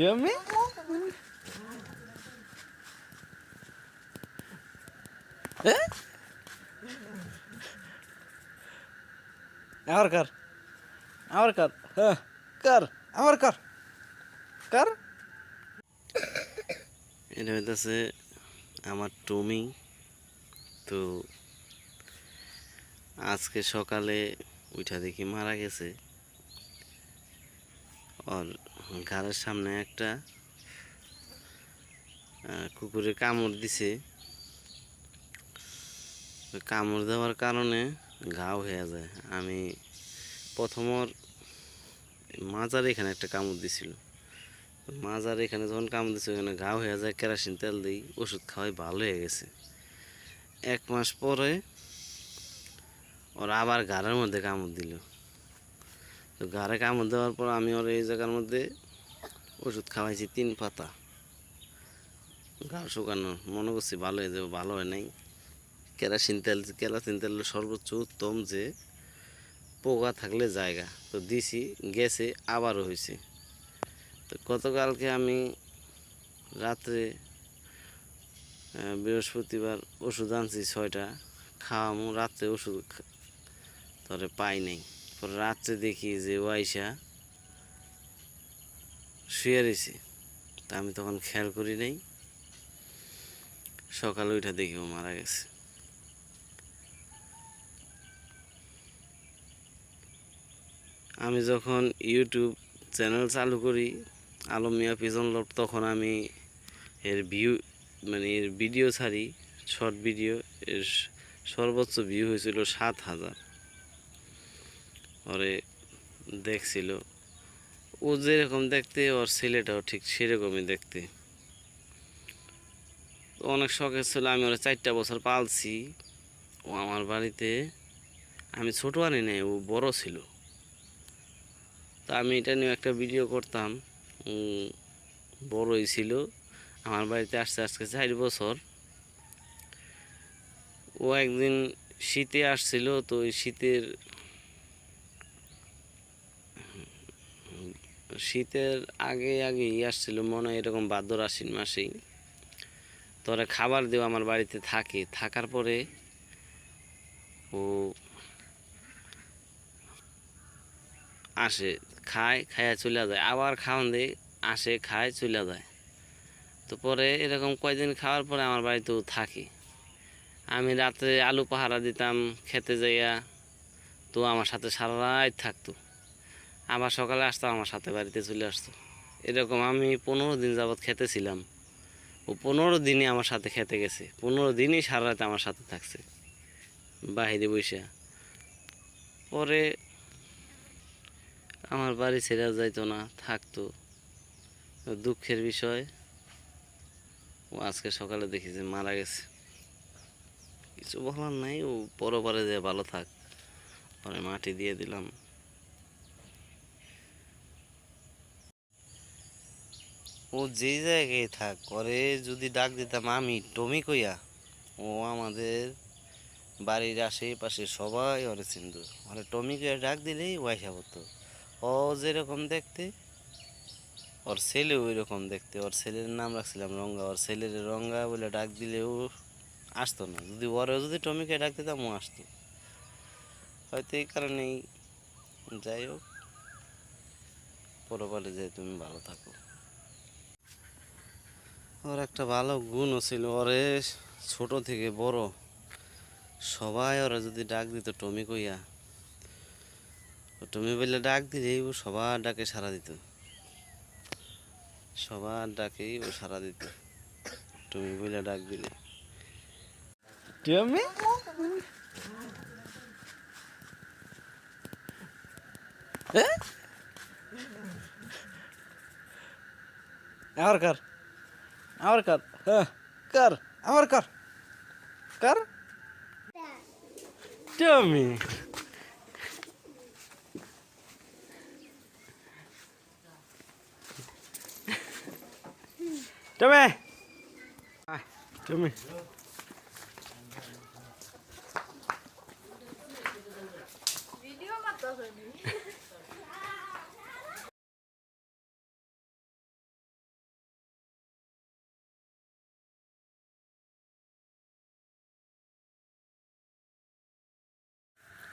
Demi? Eh? আবার কর আবার কর হ্যাঁ কর আবার কর কর এটা হইতেছে আমার টমি। তো আজকে সকালে উঠা দেখি মারা গেছে। আর ঘরের সামনে একটা কুকুরে কামড় দিছে। কামড় দেওয়ার কারণে ঘাও হয়ে যায়। আমি প্রথম ওর মাজার এখানে একটা কামড় দিছিল। মাজার এখানে যখন কামড় দিচ্ছে ওখানে ঘাও হয়ে যায়, কেরাসিন তেল দিই, ওষুধ খাওয়াই, ভালো হয়ে গেছে। এক মাস পরে ওর আবার ঘাড়ের মধ্যে কামড় দিল। তো ঘাড়ে কামড় দেওয়ার পর আমি ওর এই জায়গার মধ্যে ওষুধ খাওয়াইছি তিন পাতা। ঘাড় শুকানো, মনে করছি ভালো হয়ে যাবে, ভালো হয় নাই। কেরাসিন তেল কেরাসিন তেল সর্বোচ্চ উত্তম যে পোকা থাকলে জায়গা। তো দিছি, গেছে, আবারও হয়েছে। তো গতকালকে আমি রাত্রে বৃহস্পতিবার ওষুধ আনছি ছয়টা। খাওয়ামু, রাত্রে ওষুধ ধরে পাই নাই। পরে রাত্রে দেখি যে ওয়াইসা শুয়ে রয়েছে তা আমি তখন খেয়াল করি নাই। সকালে ওইটা দেখি ও মারা গেছে। আমি যখন ইউটিউব চ্যানেল চালু করি, আলম মিয়া পিজন লোক তখন আমি এর ভিউ মানে এর ভিডিও ছাড়ি। শর্ট ভিডিও এর সর্বোচ্চ ভিউ হয়েছিল সাত হাজার। ওরে দেখছিল। ও যেরকম দেখতে, ওর ছেলেটাও ঠিক সেরকমই দেখতে। অনেক শখের ছিল আমি ওরা চারটা বছর পালছি। ও আমার বাড়িতে, আমি ছোটো আনি নাই, ও বড় ছিল। তা আমি এটা নিয়ে একটা ভিডিও করতাম। বড়ই ছিল, আমার বাড়িতে আসতে আজকে চার বছর। ও একদিন শীতে আসছিল, তো ওই শীতের শীতের আগে আগেই আসছিল, মনে হয় এরকম ভাদ্র আশ্বিন মাসেই তোরা খাবার দেওয়া আমার বাড়িতে থাকে। থাকার পরে ও আসে, খায়, খায়া চলে যায় আবার খাওয়ান দেয় আসে, খায় চলে যায় তো পরে এরকম কয়দিন খাওয়ার পরে আমার বাড়িতেও থাকে। আমি রাতে আলু পাহারা দিতাম, খেতে যাইয়া তো আমার সাথে সারা রাত থাকতো। আবার সকালে আসতো, আমার সাথে বাড়িতে চলে আসতো। এরকম আমি পনেরো দিন যাবৎ খেতে ছিলাম ও পনেরো দিনই আমার সাথে খেতে গেছে। পনেরো দিনই সারা রাত আমার সাথে থাকছে, বাহিরে বসে। পরে আমার বাড়ি ছেড়ে যাইতো না, থাকতো। দুঃখের বিষয়, ও আজকে সকালে দেখি যে মারা গেছে। কিছু বলার নাই, ও পরবারে যে ভালো থাক, পরে মাটি দিয়ে দিলাম। ও যেই জায়গায় থাক করে যদি ডাক দিতাম আমি, টমি কইয়া, ও আমাদের বাড়ির আশেপাশে সবাই ওরে চিনত ওরে টমি কইয়া ডাক দিলেই ওয়াইসা হতো ও যেরকম দেখতে, ওর ছেলে ওই রকম দেখতে। ওর ছেলের নাম রাখছিলাম রঙ্গা। ওর ছেলের রঙ্গা বলে ডাক দিলে ও আসতো না। যদি ওরে যদি টমিকে ডাক দিতাম ও আসতো। হয়তো এই কারণেই যাই হোক পরবারে যে তুমি ভালো থাকো। ওর একটা ভালো গুণও ছিল, ওরে ছোট থেকে বড়। সবাই ওরা যদি ডাক দিত টমি কইয়া টমি বললে ডাক দিলেই ও সবার ডাকে সাড়া দিত। সবার ডাকেই ও সাড়া দিত। টমি বলে ডাক দিলে। টমি? আবার কর? আবার কর হ্যাঁ কর আবার কর কর Demi. Demi. Demi.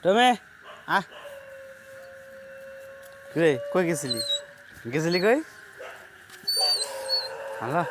টমে আহ রে কই গেছিলি? গেছিলি কই? হ্যালো